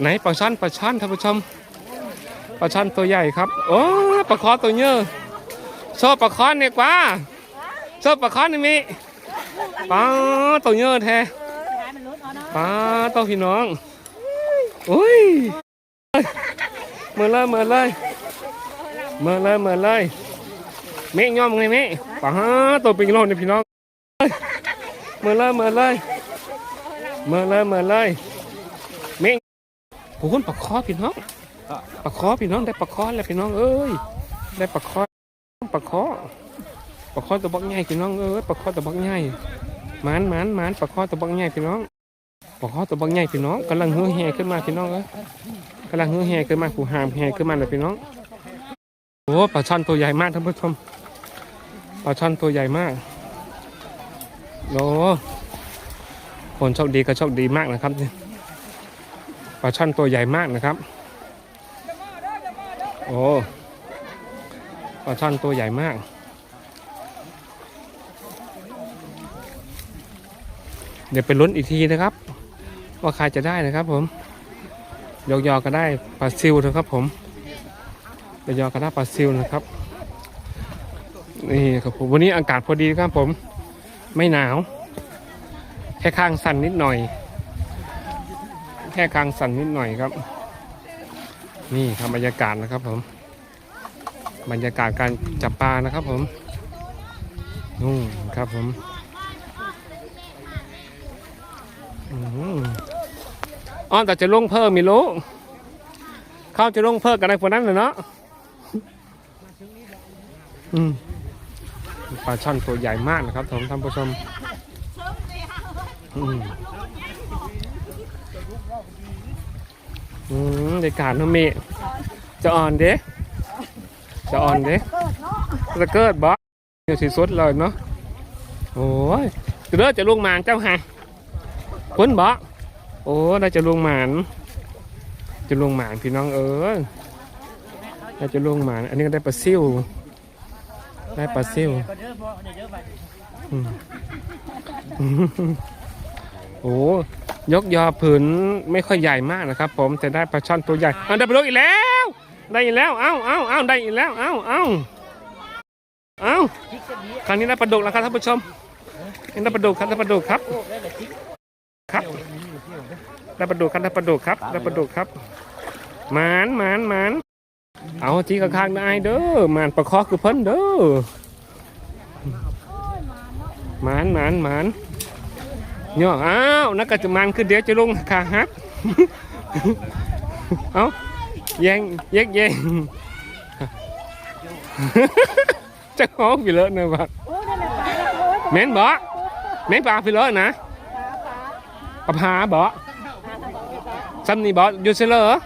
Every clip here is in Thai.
ไหนปลาช่อนปลาช่อนท่านผู้ชมปลาช่อนตัวใหญ่ครับโอ้ปลาคอตัวเยอะชอบปลาคอนเนี่ยกว่าชอบปลาคอนนี่มิปลาตัวเยอะแท้ปลาตัวพี่น้องอุ้ยเมื่อเลยเมื่อเลยเมื่อเลยเมื่อเลยเมฆย่อมไงเมฆปลาตัวป็นกิโลเนี่ยพี่น้องเมื่อเลยเมื่อเลยเมื่อเลยเมื่อเลย โอ้โหปลาคอพี่น้องปลาคอพี่น้องได้ปลาคอแล้วพี่น้องเอ้ยได้ปลาคอปลาคอปลาคอตัวบักใหญ่พี่น้องเอ้ยปลาคอตัวบักใหญ่หมานหมานหมานปลาคอตัวบักใหญ่พี่น้องปลาคอตัวบักใหญ่พี่น้องกำลังเหือแห่ขึ้นมาพี่น้องเอ้ยกำลังเหือแห่ขึ้นมาผูหามแห่ขึ้นมาเลยพี่น้องโอ้ปลาช่อนตัวใหญ่มากท่านผู้ชมปลาช่อนตัวใหญ่มากโอ้คนโชคดีก็โชคดีมากนะครับป ลาช่อนตัวใหญ่มากนะครับ โอ้ปลาช่อนตัวใหญ่มาก เดี๋ยวไปลุ้นอีกทีนะครับ ว่าใครจะได้นะครับผมยอกยอก็ได้ปลาซิวนะครับผมยอกยอก็ได้ปลาซิวนะครับนี่ครับผมวันนี้อากาศพอดีครับผม ไม่หนาว แค่ข้างสั่นนิดหน่อย แค่ข้างสั่นนิดหน่อยครับ นี่ครับบรรยากาศนะครับผม บรรยากาศการจับปลานะครับผมนู่นครับผมอืมอ้อนแต่จะลงเพิ่มมีลูกเข้าจะลงเพิ่มกันในคนนั้นเลยเนาะอืมปลาช่อนตัวใหญ่มากนะครับผมท่านผู้ชม อืมอืมบรรยากาศเนาะเมฆจะอ่อนเด้จะอ่อนเด้จะเกิดบ่เดี๋ยวสิสุดเลยเนาะโอ้ยจะเด้อจะลงหมานเจ้าฮะพ้นบ่โอ้ได้จะลงหมานจะลงหมานพี่น้องเออได้จะลงหมาน อันนี้ก็ได้ปลาซิ่วได้ปลาซิ่ว โอ้ยกยอผืนไม่ค่อยใหญ่มากนะครับ ผมแต่ได้ปลาช่อนตัวใหญ่อะได้ปลาลูกอีกแล้ว ได้อีกแล้วเอ้าเอ้าเอ้าได้อีกแล้วเอ้าเอ้าเอ้าครั้งนี้ได้ปลาดุกแล้วครับท่านผู้ชมได้ปลาดุกครับได้ปลาดุกครับครับได้ปลาดุกครับได้ปลาดุกครับได้ปลาดุกครับหมานหมานหมานเอาจีกระคางได้เด้อหมานปลาคอคือเพิ่นเด้อหมานหมานหมาน ย่ออ้าวนักกระจุมันคือเดี๋ยวจะลงขาหักเอ้าแย่งแยกแย่งจะฮ้องไปเลยนะบัดแม่นบ่แม่นปลาไปเลยนะปลาพาบ่ซ้ำนี่บ่อยู่เลอร์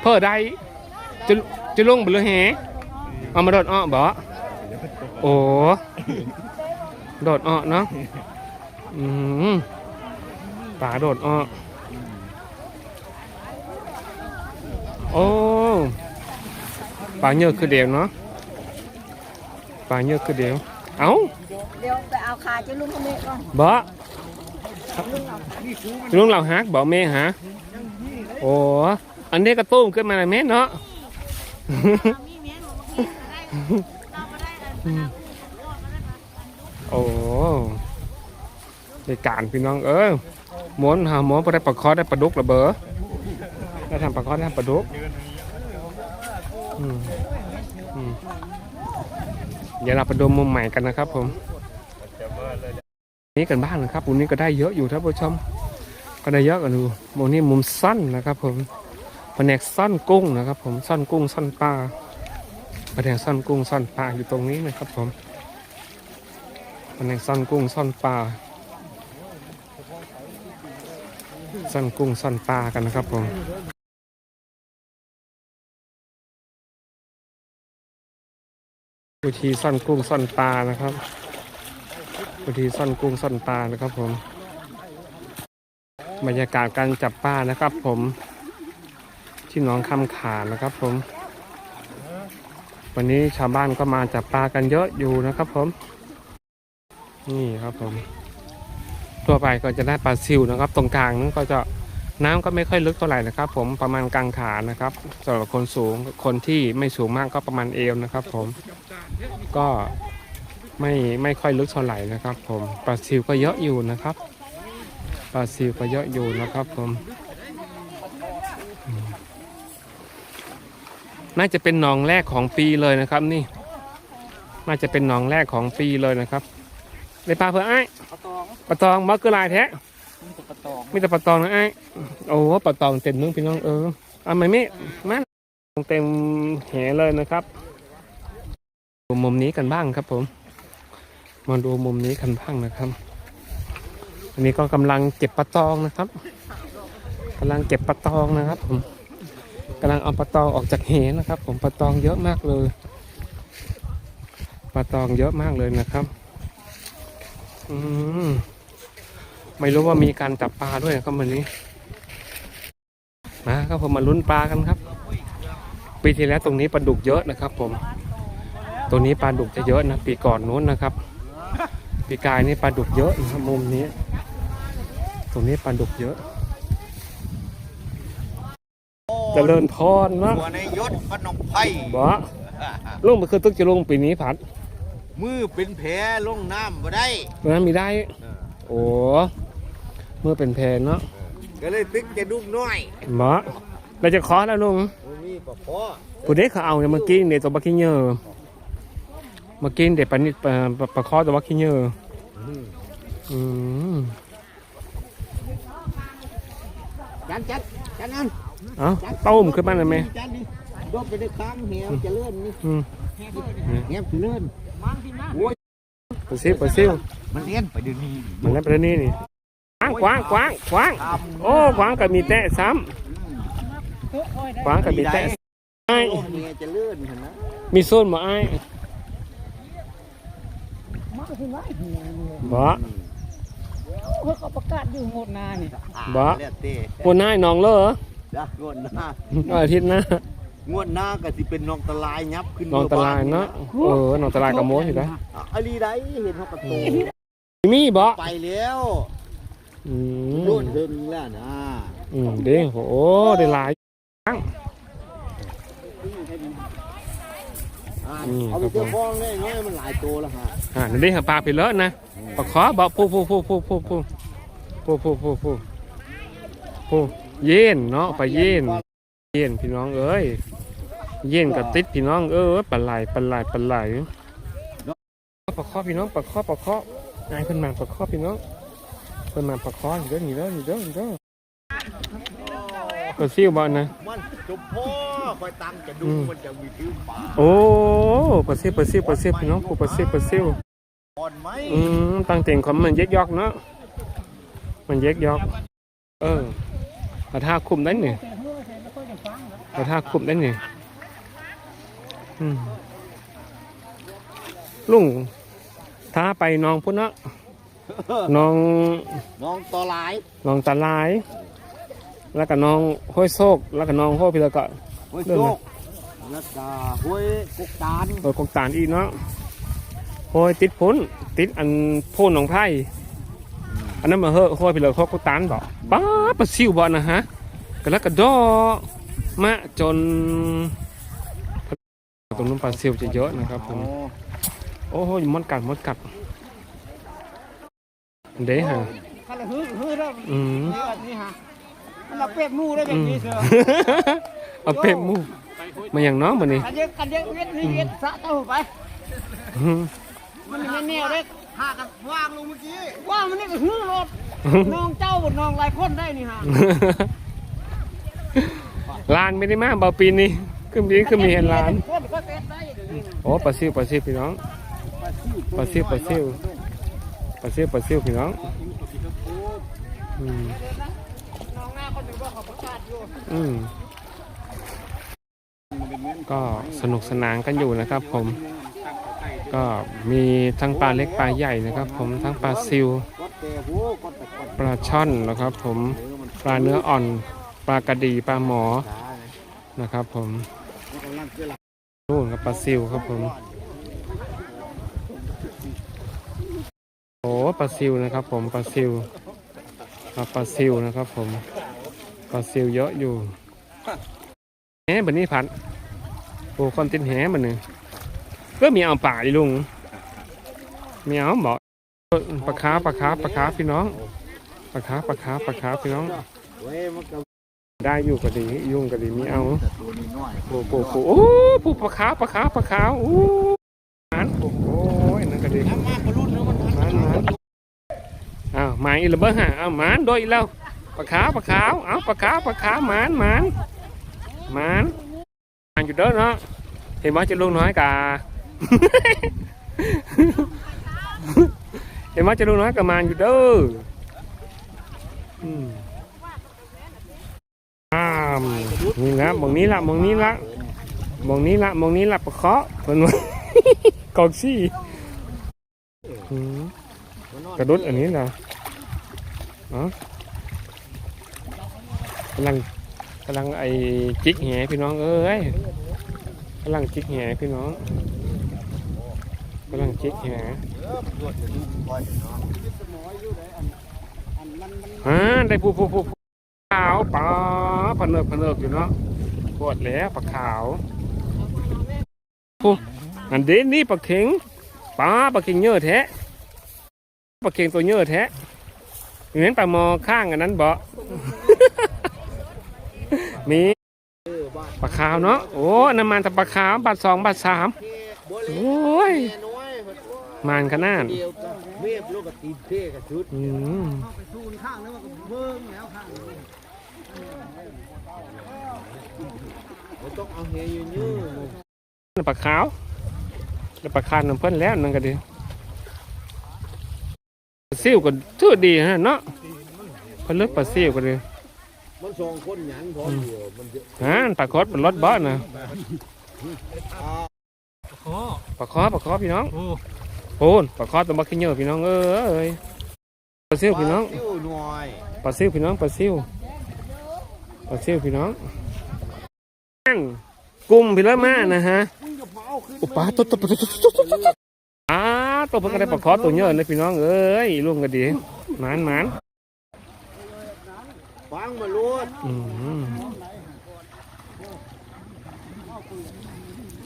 เพื่อใดจะจะลงไปเลยแฮเอามาโดดอ้อบ่โอ้โดดอ้อเนาะ อืมปลาโดดอ้อโอ้ปลาเยอะคือเดียวเนาะปลาเยอะคือเดียวเอ้าเดี๋ยวไปเอาขาจะลุงคนนี้ก่อนบ่ลุงเราฮักบ่แม่ฮะโอ้อันนี้กระตุ้มขึ้นมาเลยแม่เนาะโอ้ ในการพี่น้องเอ้ยหม้วนหาหม้วนพอได้ปลาคอได้ปลาดุกระเบอได้ทำปลาคอได้ทำปลาดุกเดี๋ยวเราไปดูมุมใหม่กันนะครับผมนี่กันบ้างนะครับมุมนี้ก็ได้เยอะอยู่ท่านผู้ชม ก็ได้เยอะกันดูมุมนี้มุมสั้นนะครับผมแผนกสั้นกุ้งนะครับผมสั้นกุ้งสั้นปลาแผนกสั้นกุ้งสั้นปลาอยู่ตรงนี้นะครับผมแผนกสั้นกุ้งสั้นปลา สั้นกุ้งสั้นปลากันนะครับผมวิธีสั้นกุ้งสั้นปลานะครับวิธีซ่นกุ้งซ่นปลานะครับผม บรรยากาศการจับปลานะครับ ผมที่หนองคำขานะครับผม วันนี้ชาวบ้านก็มาจับปลากันเยอะอยู่นะครับผม นี่ครับผม ตัวไปก็จะได้ปลาซิวนะครับ ตรงกลางนั้นก็จะน้ำก็ไม่ค่อยลึกเท่าไหร่นะครับ ผมประมาณกลางขานะครับสำหรับคนสูงคนที่ไม่สูงมากก็ประมาณเอวนะครับ ผมก็ไม่ไม่ค่อยลึกเท่าไหร่นะครับ ผมปลาซิวก็เยอะอยู่นะครับปลาซิวก็เยอะอยู่นะครับ ผม น่าจะเป็นหนองแรกของปีเลยนะครับ นี่ น่าจะเป็นหนองแรกของปีเลยนะครับได้ปลาเพื่อไอ้ ปลาตองปลาตองมักคือลายแท้มันจะปลาตองมีแต่ปลาตองนะไอ้โอ้ปลาตองเต็มนึงพี่น้องเออเอาไหมมิมันเต็มแหเลยนะครับดูมุมนี้กันบ้างครับ ผม มาดูมุมนี้กันบ้างนะครับ อันนี้ก็กำลังเก็บปลาตองนะครับกำลังเก็บปลาตองนะครับ ผมกำลังเอาปลาตองออกจากเหนะครับ ผมปลาตองเยอะมากเลยปลาตองเยอะมากเลยนะครับ อืม ไม่รู้ว่ามีการจับปลาด้วยนะครับวันนี้นะครับผมมาลุ้นปลากันครับปีที่แล้วตรงนี้ปลาดุกเยอะนะครับ ผม ตรงนี้ปลาดุกจะเยอะนะปีก่อนนู้นนะครับ ปีกายนี่ปลาดุกเยอะนะครับมุมนี้ ตรงนี้ปลาดุกเยอะเจริญพรเนาะหัวในยศพนมไพ่บ่ลุงมันคือตึกจะลงปีนี้ผัด มือเป็นแผลลงน้ำบ่ได้เพราะนั้นมีได้ โอ้ เมื่อเป็นแพนเนาะก็เลยตึกจะดุกน้อยบ่เราจะขอแล้วลุงบ่มีปลาพอผู้เด็กเขาเอาเนี่ยเมื่อกี้เนี่ยตัวบักกี้เยอร์เมื่อกี้เด็กปานิดปลาปลาปลาคอตัวบักกี้เยอร์อืมจานจัดจานนั้นเอ้าต้มขึ้นมาเลยไหมจานนี้โดดไปในค้างเหวจะเลื่อนนี่อืมเหวจะเลื่อนเปดซิวเปดซิวมันเลี้ยนไปเดี๋ยวนี้มันแล้วประเด็นนี้นี่กว้างกว้างกว้างกว้างโอ้กว้างกับมีแตะซ้ำกว้างกับมีแตะไอ้โอ้เหวจะเลื่อนเห็นไหมมีโซนบ่ไอ้บ่เพื่อเขาประกาศอยู่หมดนานี่บ่เลียเต้หัวหน้าให้น้องเลยเหรอจ้ะงวดหน้าอาทิตย์หน้างวดหน้าก็สิเป็นน้องตะลายยับขึ้นน้องตะลายเนาะเออน้องตะลายกับโม้อยู่ได้อะอลีได้เห็นเขากระโตมีบ่ไปแล้ว อืมโน่นเดินแล้วนะอืมเด้โหได้หลายอะอืม เอาไปครับเจ้าผมฟองได้น้อยมันหลายตัวแล้วฮะอ่านี่ได้หาปลาไปเลอะนะปลาขอบอกผู้ผู้ผู้ผู้ผู้ผู้ผู้ผู้ผู้ผู้ผู้เย็นเนาะปลาเย็น เย็นพี่น้องเอ้ย เย็นกับติดพี่น้องเอ้ยปลาไหลปลาไหลปลาไหลปลาขอพี่น้องปลาขอปลาขอนายเพิ่นมาปลาขอพี่น้องเพิ่นมาปลาขออยู่เด้อนี่เด้อนี่เด้อนี่เด้อปลาซิวบ่นะ มันจุบพ่อคอยตังจะดูอืม มันจะมีผิวปลาโอ้ปลาซิวปลาซิวปลาซิวพี่น้องผู้ปลาซิวปลาซิวอ่อนไหมอืมตั้งเต่งของมันเย็กยอกเนาะมันเย็กยอก เออเอาท่าคุมได้เนี่ยเอาท่าคุมได้เนี่ยอืมลุงท้าไปน้องพุ่นเนาะ น้องน้องต่อหลายน้องตาลาย แล้วก็น้องห้วยโซก แล้วก็น้องห้วยพิแล้วก็ห้วยเรื่องโจอะไรกแล้วก็ห้วยกุกตาลโดยกองตานอีกเนาะห้วยติดพ้นติดอันโพ่นหนองไผ่อันนั้นมาเหอะห้วยพิแล้วห้วยกองตานบอกป้าดปลาซิวบ่นะฮะก็แล้วก็ดอมาจนตรงนู้นปลาซิวจะเยอะนะครับผมโอ้โหมดกัดมดกัด เด้ฮะคันละฮือฮือแล้วอืมนี่ฮะมันละเปียกมู่ได้แบบนี้เสือเอาเป็ดหมูมาอย่างน้องมันนี่คันเยอะคันเยอะเวียดนี่เวียดสะเต้าไปมันไม่แน่เด้หากันว่างลงเมื่อกี้ว่ามันนี่ก็ฮือรถน้องเจ้าบดน้องหลายคนได้นี่ฮะลานไม่ได้มาเบาปีนี้คือมีคือมีเห็นลานคนก็เป็ดได้เดี๋ยวนี้นะโอ้ปลาซิวปลาซิวพี่น้องปลาซิวปลาซิวป ลาซิวปลาซิวพี่น้องอืมน้องหน้าคนหนึ่งว่าเขาประกาศอยู่อืมก็สนุกสนานกันอยู่นะครับผม ก็มีทั้งปลาเล็กปลาใหญ่นะครับผมทั้งปลาซิว ปลาช่อนนะครับผมปลาเนื้ออ่อน ปลากระดีปลาหมอนะครับผมนู่นกับปลาซิวครับผม โอ้ปลาซิวนะครับผมปลาซิวปลาซิวนะครับผมปลาซิวเยอะอยู่แหแบบนี้พันโอ้คนติดแหมันหนึ่งก็มีเอาป่าดิลุงมีเอาบอกปลาคาปลาคาปลาคาพี่น้องปลาคาปลาคาปลาคาพี่น้อง ได้อยู่ก็ดียุ่งก็ดีมีเอาแต่ตัวนี้น้อยปูปูปูโอ้ปูปลาขาปลาขาปลาขาโอ้มันโอ้ยนั่นก็ดี หมาอีระเบิดฮะอ้าหมันโดยอีแล้วปลาขาวปลาขาวเอาปลาขาวปลาขาวหมันหมันหมันมันอยู่เด้อเนาะเห็นว่าจะลุงน้อยกาเห็นว่าจะลุงน้อยกับมันอยู่เด้ออืมอ้ามนี่ละมองนี้ละมองนี้ละมองนี้ละมองนี้ละประเคาะเพิ่นว่ากอกซี่กระดุดอันนี้นะ กำลังกำลังไอ้จิกแหพี่น้องเอ้ยกำลังจิกแหพี่น้องกำลังจิกแหอ่าได้ผู้ผู้ผู้ผู้ขาวป๋าพะเนิบพะเนิบอยู่เนาะปวดแล้วปลาขาวผู้อันเดนนี่ปลาเข็งปลาปลาเข็งเยอะแท้ปลาเข็งตัวเยอะแท้ เหมือนปลาหมอข้างอันนั้นบ่มีปลาขาวเนาะโอ้น้ำมันแต่ปลาขาวบาทสองบาทสามโอ้ยน้อยมันขนาดเดียวกันเวียบลูกกับตีนเท่กับชุดอืมไปสู้ข้างแล้วมันก็เบิ่งแล้วข้างเราต้องเอาเฮียยืนปลาขาวแล้วปลาคานน้ำเพิ่นแล้วนั่นก็ดี ปลาซิวก็ชื่อดีฮะเนาะเพิ่นเลือกปลาซิวก็ดีมันสองคนหยันพร้อมเดียวมันจะฮะปลาคดเป็นรถบอสนะอ่าปลาคอปลาคอพี่น้องโอ้นปลาคอตัวบักขี้เหยอะพี่น้องเอ้ยปลาซิวพี่น้องซิ่วหน่อยปลาซิวพี่น้องปลาซิวปลาซิวพี่น้องนั่นกุ้มพี่ละมานะฮะมึงจะเผาขึ้น อุปาตัวตัวตัวตัวตัวตัว ตัวอ้าตัวเพิ่งก็ได้ปลาคอตัวเยอะเลยพี่น้องเอ้ยลุงก็ดีหมานหมานฟังมาลูดอืม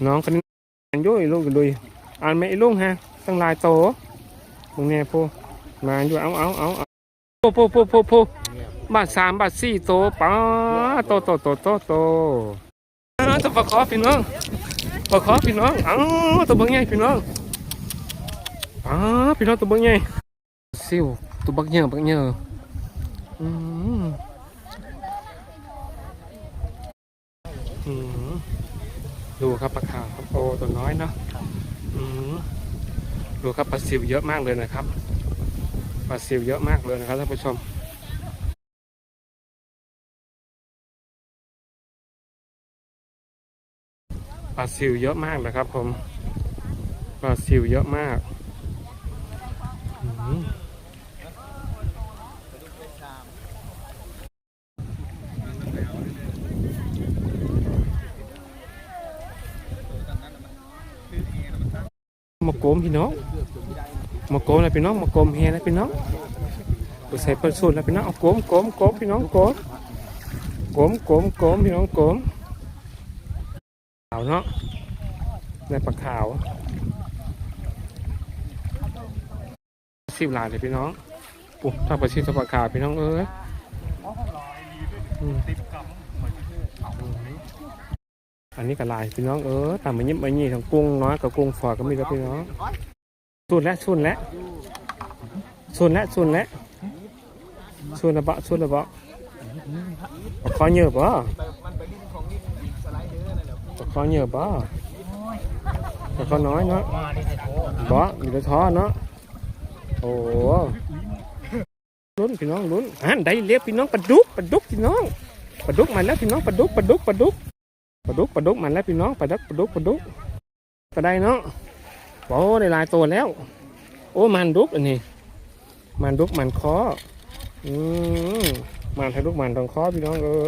น้องคนนี้อ่านอยุ่ยลุงกันดุยอ่านไม่ไอ้ลุงฮะตั้งหลายโตมึงแน่พูมาอยู่เอาเอาเอาเอาโพโพโพโพโพบาทสามบาทสี่โตป้าโตโตโตโตโตอ้าวตัวปลาคอพี่น้องปลาคอพี่น้องอ้าวตัวบังใหญ่พี่น้อง อ้าวพี่น้องตัวบังใหญ่ซิวตัวบักเหยอะบักเหยอะอืมอืมดูครับปลาขาวครับโอ้ตัวน้อยเนาะอืมดูครับปลาซิวเยอะมากเลยนะครับปลาซิวเยอะมากเลยนะครับท่านผู้ชมปลาซิวเยอะมากเลยครับผมปลาซิวเยอะมากอืม มาโกมพี่น้องมาโกมนะพี่น้องมาโกมเฮนะพี่น้องกูใส่ปิดสูตรนะพี่น้องเอาโกมโกมโกมพี่น้องโกมโกมโกมโกมพี่น้องโกมขาวเนาะในปลาขาวสิบลายเลยพี่น้องปุ๊บถ้าปลาชิดปลาขาวพี่น้องเอ้ย อันนี้ก็ลายพี่น้องเออตามมายิบมายี่ทั้งกุ้งน้อยกับกุ้งฝอยก็มีแล้วพี่น้องสุดแล้วสุดแล้วสุดแล้วสุดแล้วสุดแล้วบะสุดแล้วบะปลาคอเหยอะบ่ปลาคอเหยอะบ่ปลาคอน้อยเนาะบ่อยู่ในท้อเนาะโอ้ลุ้นพี่น้องลุ้นอ่านได้เรียบพี่น้องปลาดุกปลาดุกพี่น้องปลาดุกมาแล้วพี่น้องปลาดุกปลาดุกปลาดุก ปลาดุกปลาดุกมาแล้วพี่น้องปลาดุกปลาดุกปลาดุกก็ได้เนาะโอ้ได้ลายตัวแล้ว โอ้มันดุกอันนี้ มันดุกมันคออืมมันทะลุมันตรงคอพี่น้องเออ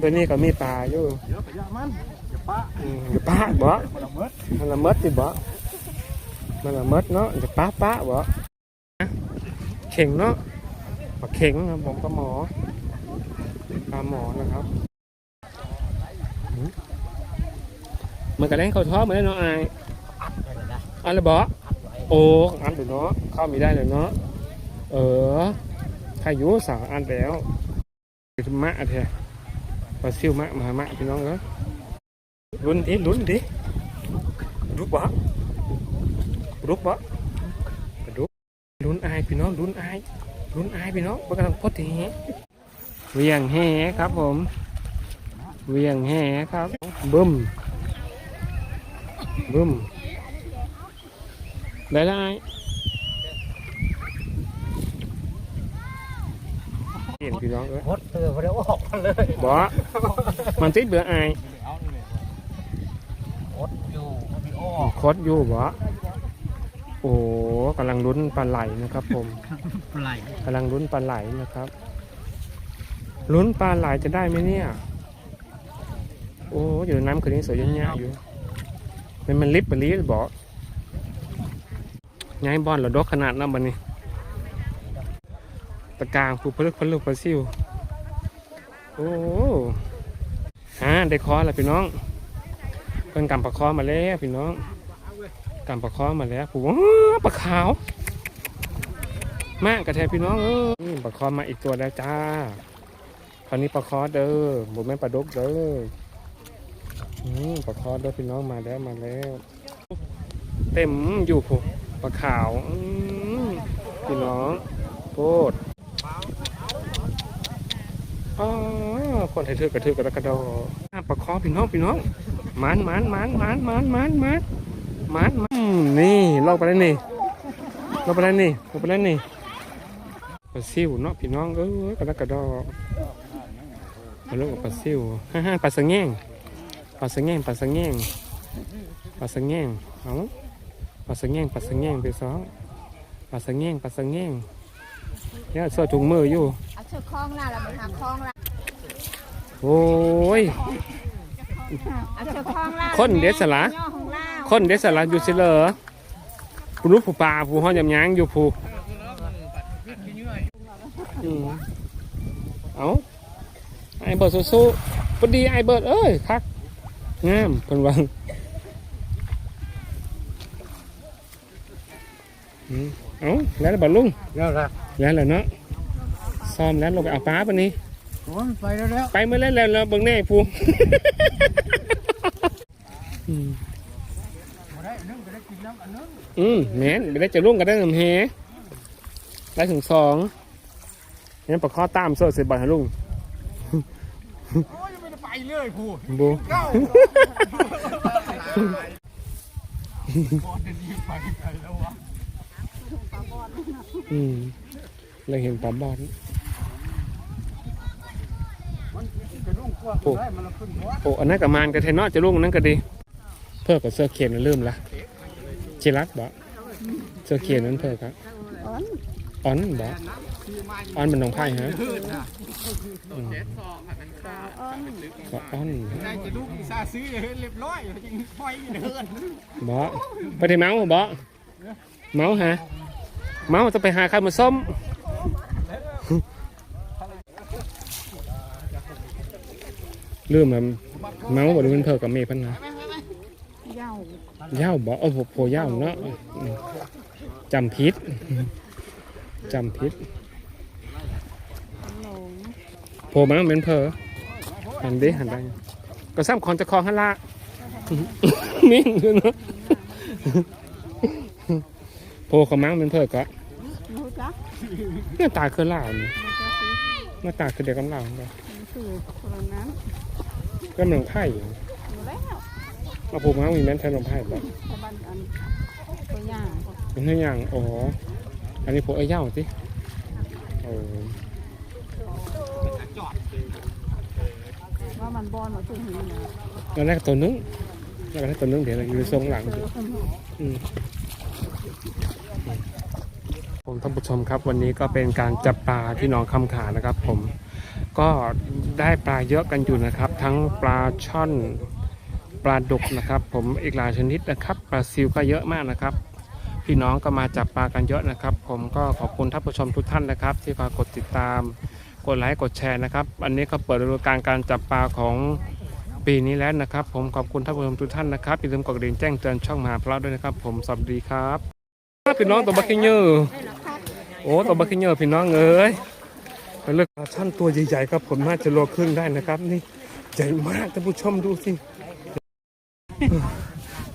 ตัวนี้ก็มีปลาอยู่เดี๋ยวไปยามันอย่าปะอืมอย่าป้าบ่มันละเมิดมันละเมิดสิบ่มันละเมิดเนาะอย่าป้าป้าบ่เข่งเนาะปลาเข่งนะผมก็หมอปลาหมอนะครับหืม มันกระเด้งเขาท้อเหมือนเนาะอายอันละบอโอ้อันเดี๋ยวเนาะเข้าไม่ได้เดี๋ยวเนาะเออถ้าอยู่สาวอันแล้วมะแท้ปลาซิวมะมามะพี่น้องเอ้ยลุ้นดิลุ้นดิรุกบ่รุกบ่กระดุกลุ้นอายพี่น้องลุ้นอายลุ้นอายพี่น้องบ่กำลังพดแหเวียงแห่ครับผมเวียงแห่ครับบึ้ม บึ้มได้ได้เห็นพี่น้องเอ้ยหดเตือบ่ได้ออกมาเลยบ่มันติดเบื่ออายหดอยู่บ่ได้ออกคดอยู่บ่โอ้กำลังลุ้นปลาไหลนะครับ ผมปลายกำลังลุ้นปลาไหลนะครับลุ้นปลาไหลจะได้ไหมเนี่ย โอ้อยู่ในน้ำคืนนี้สวยเยอะ ๆอยู่มันมันลิบปลีบอย้ายบอลเหราดกขนาดนั้นบันนี้ ตะกางผู้พลึกพลึกปลาซิวโอ้ฮะได้คอแล้วพี่น้องเพิ่นกำปลาคอมาแล้วพี่น้องกำปลาคอมาแล้วผู้ว้าปลาขาว มากกระแทพี่น้องเออนี่ปลาคอมาอีกตัวแล้วจ้าคราวนี้ปลาคอเด้อหมดแม่ปลาดกเด้อ ปลาคอเด้อพี่น้องมาแล้วมาแล้ว เต็มอยู่ผู้ปลาขาวพี่น้องโคตรอ๋อคนไทยเถือกระเถือกกระดกกระดอปลาคอพี่น้องพี่น้องมันมันมันมันมันมันมันมันมันนี่ลอกไปแล้วนี่ลอกไปแล้วนี่ลอกไปแล้วนี่ปลาซิวเนาะพี่น้องเอ้ยกระดกกระดอมาลูกกับปลาซิวฮ่าฮ่าปลาสะแง่ง ปลาสะแง่งปลาสะแง่งปลาสะแง่งเอาปลาสะแง่งปลาสะแง่งไปสองปลาสะแง่งปลาสะแง่งเนี่ยเสื้อถุงมืออยู่เอาเชือกคล้องล่ะเราไปหาคล้องล่ะโอ้ยเอาเชือกคล้องล่ะคนเด็ดสละย่อของล่าคนเดสลาอยู่สิเหลอผู้รู้ผู้ป่าผู้ห้องยำยางอยู่ผู้อืมเอาไอเบิร์ดสู้ๆพอดีไอเบิร์ดเอ้ยคัก งามเพิ่นวังอืมเอาแล้วล่ะบัดลุงแล้วล่ะแล้วล่ะเนาะซ้อมแล้วลงไปเอาปลาปะนี่โอ้ยไปแล้วแล้วไปเมื่อแล้วแล้วแล้วเบิ่งแน่ผู้อืมบ่ได้นึงก็ได้กินน้ำอันนึงอืมแม่นไม่ได้จะร่วงกันได้ลำแฮได้ถึงสองงั้นปะข้อตามโซ่เสียบอลฮะลุง เลยผู้บูเก้าบ่ได้ยิงไปไกลแล้ววะอืมเราเห็นปลาบอลมันจะลุ่งกว้างได้มันละขึ้นหัวโอ้อันนั้นกับมานกับเทนนอจะร่วงอันนั้นก็ดี เพื่อกับเสื้อเขียนนั่นลืมละชิรักบ่เสื้อเขียนนั้นเพื่อครับอ่อนบ่ อ่อนเป็นน้องไพ่ฮะอืมก็อ่อนได้จะลุ่งซาซื้อให้เรียบร้อยจริงปล่อยเดินบ่ไปที่เมาส์บ่เมาส์ฮะเมาส์จะไปหาใครมาส้มลืมมันเมาส์บ่ดูมันเพิ่กับเมย์พันนะเหย้าเหย้าบ่เออโผโผเหย้าเนาะอืมจำพิษจำพิษหลง โผมาเป็นเพอหันดิหันได้ก็ซ้ำของจะคลองฮันละมิ่งอยู่เนาะโผเขามังเป็นเพอก็รู้จักหน้าตาคือเหล่านี่หน้าตาคือเด็กกำลังก็มันคือคนนั้นกำลังไพ่อยู่อยู่แล้วเอาโผมามีแม่นแทนลมไพ่บ่ตะบันอันตัวอย่างเป็นตัวอย่างอ๋ออันนี้โผเอ้ยเหย้าสิโอ้ ว่ามันบอลมาถึงนี่นะแล้วแรกตัวนึงแล้วก็ได้ตัวนึงเดี๋ยวเราอยู่ทรงหลังผมท่านผู้ชมครับวันนี้ก็เป็นการจับปลาที่หนองคำขานะครับ ผมก็ได้ปลาเยอะกันอยู่นะครับ ทั้งปลาช่อนปลาดุกนะครับ ผมอีกหลายชนิดนะครับปลาซิวก็เยอะมากนะครับพี่น้องก็มาจับปลากันเยอะนะครับ ผมก็ขอบคุณท่านผู้ชมทุกท่านนะครับ ที่คอยกดติดตาม กดไลค์กดแชร์นะครับ อันนี้ก็เปิดฤดูกาลการจับปลาของปีนี้แล้วนะครับ ผมขอบคุณท่านผู้ชมทุกท่านนะครับอย่าลืมกดกระดิ่งแจ้งเตือนช่องมหาพระด้วยนะครับ ผมสวัสดีครับพี่น้องตัวบักเกเยอร์โอ้ตัวบักเกเยอร์พี่น้องเอ้ยไปเลือกปลานตัวใหญ่ๆครับผมน่าจะโลครึ่งได้นะครับ นี่ใหญ่มากท่านผู้ชมดูสิ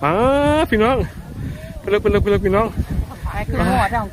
ป้าพี่น้องไปเลือกไปเลือกไปเลือกพี่น้อง ไอ้คือหัวทาง